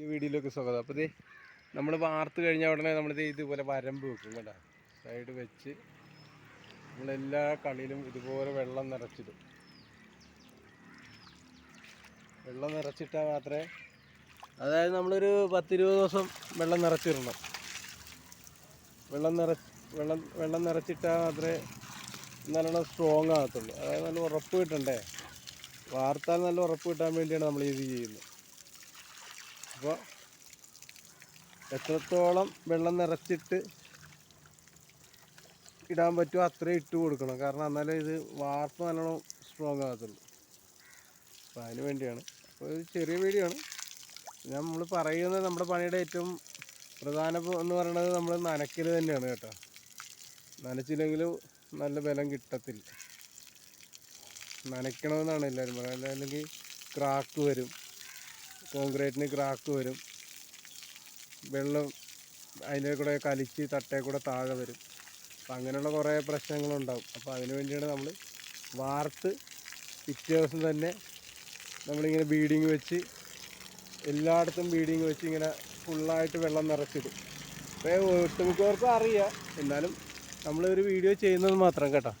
ഈ വീഡിയോയിലേക്ക് സ്വാഗതം. അപ്പോൾ ഇത് നമ്മൾ വാർത്ത് കഴിഞ്ഞ ഉടനെ നമ്മളിത് ഇതുപോലെ വരമ്പ് വെക്കും കേട്ടോ സൈഡ് വെച്ച് നമ്മളെല്ലാ കളിയിലും ഇതുപോലെ വെള്ളം നിറച്ചിടും. വെള്ളം നിറച്ചിട്ടാൽ മാത്രമേ അതായത് നമ്മളൊരു പത്തിരുപത് ദിവസം വെള്ളം നിറച്ചിടണം. വെള്ളം നിറ വെള്ളം വെള്ളം നിറച്ചിട്ടാൽ മാത്രമേ നല്ലോണം സ്ട്രോങ് ആകത്തുള്ളൂ. അതായത് നല്ല ഉറപ്പ് കിട്ടണ്ടേ? വാർത്താൽ നല്ല ഉറപ്പ് കിട്ടാൻ വേണ്ടിയാണ് നമ്മൾ ഇത് ചെയ്യുന്നത്. അപ്പോൾ എത്രത്തോളം വെള്ളം നിറച്ചിട്ട് ഇടാൻ പറ്റുമോ അത്രയും ഇട്ട് കൊടുക്കണം. കാരണം എന്നാലേ ഇത് വാർപ്പ് നല്ലോണം സ്ട്രോങ് ആകത്തുള്ളൂ. അപ്പോൾ അതിന് വേണ്ടിയാണ്. അപ്പോൾ ഇത് ചെറിയ ആണ്. നമ്മൾ പറയുന്നത് നമ്മുടെ പണിയുടെ ഏറ്റവും പ്രധാന എന്ന് പറയുന്നത് നമ്മൾ നനയ്ക്കൽ തന്നെയാണ് കേട്ടോ. നനച്ചില്ലെങ്കിൽ നല്ല ബലം കിട്ടത്തില്ല. നനയ്ക്കണമെന്നാണ് എല്ലാവരും പറയുന്നത്. അല്ലെങ്കിൽ ക്രാക്ക് വരും. കോൺക്രീറ്റിന് ക്രാക്ക് വരും. വെള്ളം അതിന്റെ കൂടെ കലിച്ച് തട്ടേ കൂടെ താഴെ വരും. അപ്പം അങ്ങനെയുള്ള കുറേ പ്രശ്നങ്ങളുണ്ടാവും. അപ്പോൾ അതിന് വേണ്ടിയാണ് നമ്മൾ വാർത്ത് പിറ്റേ ദിവസം തന്നെ നമ്മളിങ്ങനെ ബീഡിങ് വെച്ച് എല്ലായിടത്തും ബീഡിങ് വെച്ച് ഇങ്ങനെ ഫുള്ളായിട്ട് വെള്ളം നിറച്ചിടും. അപ്പോൾ ഒട്ടുമിക്കവർക്കും അറിയാം. എന്നാലും നമ്മളൊരു വീഡിയോ ചെയ്യുന്നത് മാത്രം കേട്ടോ.